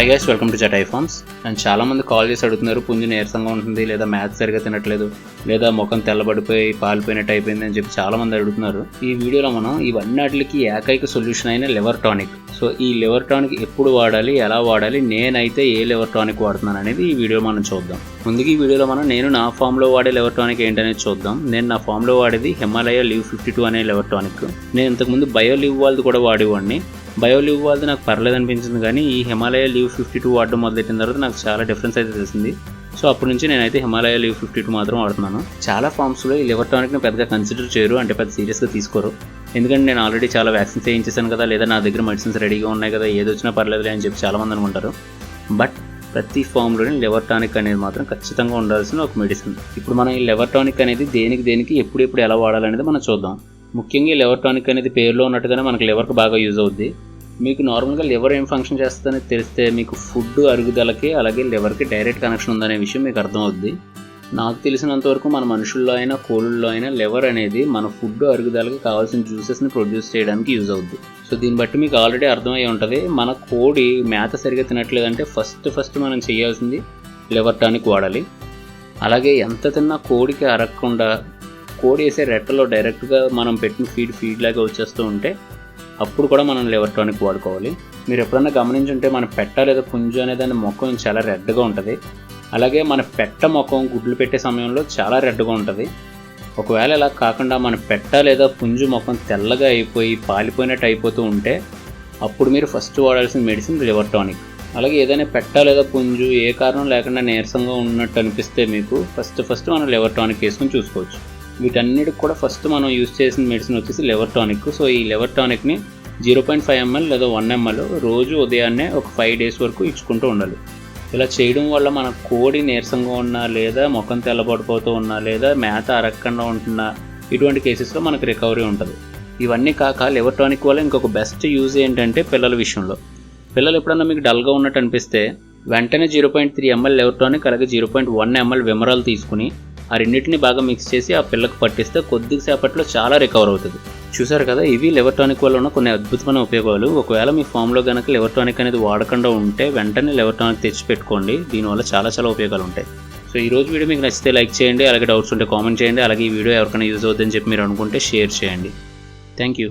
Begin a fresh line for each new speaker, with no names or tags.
Hi guys welcome to Jatai farms and చాలామంది call చేసి అడుగుతున్నారు పుంజు నీరసంగా ఉంటుంది లేదా మ్యాథ్స్ సరిగా తినట్లేదు లేదా ముఖం తెల్లబడిపోయి పాలిపోయినట్టు అయిపోయింది అని చెప్పి చాలామంది అడుగుతున్నారు. ఈ వీడియోలో మనం ఇవన్నిటికి ఏకైక సొల్యూషన్ అయిన లివర్ టానిక్ సో ఈ లివర్ టానిక్ ఎప్పుడు వాడాలి ఎలా వాడాలి నేనైతే ఏ లివర్ టానిక్ వాడుతున్నాను అనేది ఈ వీడియో మనం చూద్దాం. ముందుగా ఈ వీడియోలో మనం నేను నా ఫామ్లో వాడే లివర్ టానిక్ ఏంటనేది చూద్దాం. నేను నా ఫామ్లో వాడేది హిమాలయ లివ్ ఫిఫ్టీ టూ అనే లివర్ టానిక్ నేను ఇంతకుముందు బయో లివ్ వాళ్ళది కూడా వాడేవాడిని. బయో లీవ్ వాళ్ళది నాకు పర్లేదు అనిపించింది కానీ ఈ హిమాలయ లీవ్ ఫిఫ్టీ టూ వాడడం మొదలెట్టిన తర్వాత నాకు చాలా డిఫరెన్స్ అయితే తెలిసింది. సో అప్పటి నుంచి నేనైతే హిమాలయ లీవ్ ఫిఫ్టీ టూ మాత్రం వాడుతున్నాను. చాలా ఫామ్స్లో ఈ లివర్ టానిక్ని పెద్దగా కన్సిడర్ చేయరు అంటే పెద్ద సీరియస్గా తీసుకోరు. ఎందుకంటే నేను ఆల్రెడీ చాలా వ్యాక్సిన్స్ వేయించేసాను కదా లేదా నా దగ్గర మెడిసిన్స్ రెడీగా ఉన్నాయి కదా ఏది వచ్చినా పర్లేదులే అని చెప్పి చాలామంది అనుకుంటారు. బట్ ప్రతి ఫామ్లోని లివర్ టానిక్ అనేది మాత్రం ఖచ్చితంగా ఉండాల్సిన ఒక మెడిసిన్ ఇప్పుడు మనం ఈ లివర్ టానిక్ అనేది దేనికి దేనికి ఎప్పుడెప్పుడు ఎలా వాడాలనేది మనం చూద్దాం. ముఖ్యంగా ఈ లివర్ టానిక్ అనేది పేరులో ఉన్నట్టుగానే మనకి లివర్కి బాగా యూజ్ అవుద్ది. మీకు నార్మల్గా లివర్ ఏం ఫంక్షన్ చేస్తుందని తెలిస్తే మీకు ఫుడ్ అరుగుదలకి అలాగే లివర్కి డైరెక్ట్ కనెక్షన్ ఉందనే విషయం మీకు అర్థమవుద్ది. నాకు తెలిసినంత వరకు మన మనుషుల్లో అయినా కోళ్ళల్లో అయినా లివర్ అనేది మన ఫుడ్ అరుగుదలకి కావాల్సిన జ్యూసెస్ని ప్రొడ్యూస్ చేయడానికి యూజ్ అవుద్ది. సో దీన్ని బట్టి మీకు ఆల్రెడీ అర్థమై ఉంటుంది. మన కోడి మేత సరిగా తినట్లేదంటే ఫస్ట్ ఫస్ట్ మనం చేయాల్సింది లివర్ టానిక్ వాడాలి. అలాగే ఎంత తిన్నా కోడికి అరగకుండా కోడి వేసే రెట్టలో డైరెక్ట్గా మనం పెట్టిన ఫీడ్ ఫీడ్ లాగా వచ్చేస్తూ ఉంటే అప్పుడు కూడా మనం లివర్ టానిక్ వాడుకోవాలి. మీరు ఎప్పుడన్నా గమనించుంటే మన పెట్ట లేదా పుంజు అనే దాని ముఖం చాలా రెడ్గా ఉంటుంది. అలాగే మన పెట్ట ముఖం గుడ్లు పెట్టే సమయంలో చాలా రెడ్గా ఉంటుంది. ఒకవేళ ఇలా కాకుండా మన పెట్ట లేదా పుంజు ముఖం తెల్లగా అయిపోయి పాలిపోయినట్టు అయిపోతూ ఉంటే అప్పుడు మీరు ఫస్ట్ వాడాల్సిన మెడిసిన్ లివర్ టానిక్. అలాగే ఏదైనా పెట్ట లేదా పుంజు ఏ కారణం లేకుండా నీరసంగా ఉన్నట్టు అనిపిస్తే మీకు ఫస్ట్ ఫస్ట్ మనం లివర్ టానిక్ వేసుకొని చూసుకోవచ్చు. వీటన్నిటికి కూడా ఫస్ట్ మనం యూజ్ చేసిన మెడిసిన్ వచ్చేసి లివర్ టానిక్ సో ఈ లివర్ టానిక్ని జీరో పాయింట్ ఫైవ్ ఎంఎల్ లేదా వన్ ఎంఎల్ రోజు ఉదయాన్నే ఒక ఫైవ్ డేస్ వరకు ఇచ్చుకుంటూ ఉండాలి. ఇలా చేయడం వల్ల మన కోడి నీరసంగా ఉన్నా లేదా ముఖం తెల్లబడిపోతూ ఉన్నా లేదా మేత అరగకుండా ఉంటున్నా ఇటువంటి కేసెస్లో మనకు రికవరీ ఉంటుంది. ఇవన్నీ కాక లివర్ టానిక్ వల్ల ఇంకొక బెస్ట్ యూజ్ ఏంటంటే పిల్లల విషయంలో. పిల్లలు ఎప్పుడన్నా మీకు డల్గా ఉన్నట్టు అనిపిస్తే వెంటనే zero point three ML liver tonic అలాగే జీరో పాయింట్ వన్ ఎంఎల్ విమరాలు తీసుకుని ఆ రెండింటిని బాగా మిక్స్ చేసి ఆ పిల్లకు పట్టిస్తే కొద్దిసేపట్లో చాలా రికవర్ అవుతుంది. చూసారు కదా ఇవి లివర్ టానిక్ వల్ల ఉన్న కొన్ని అద్భుతమైన ఉపయోగాలు. ఒకవేళ మీ ఫామ్లో కనుక లివర్ టానిక్ అనేది వాడకుండా ఉంటే వెంటనే లివర్ టానిక్ తెచ్చి పెట్టుకోండి. దీనివల్ల చాలా చాలా ఉపయోగాలు ఉంటాయి. సో ఈ రోజు వీడియో మీకు నచ్చితే లైక్ చేయండి అలాగే డౌట్స్ ఉంటే కామెంట్ చేయండి అలాగే ఈ వీడియో ఎవరికైనా యూజ్ అవుతుందని చెప్పి మీరు అనుకుంటే షేర్ చేయండి. Thank you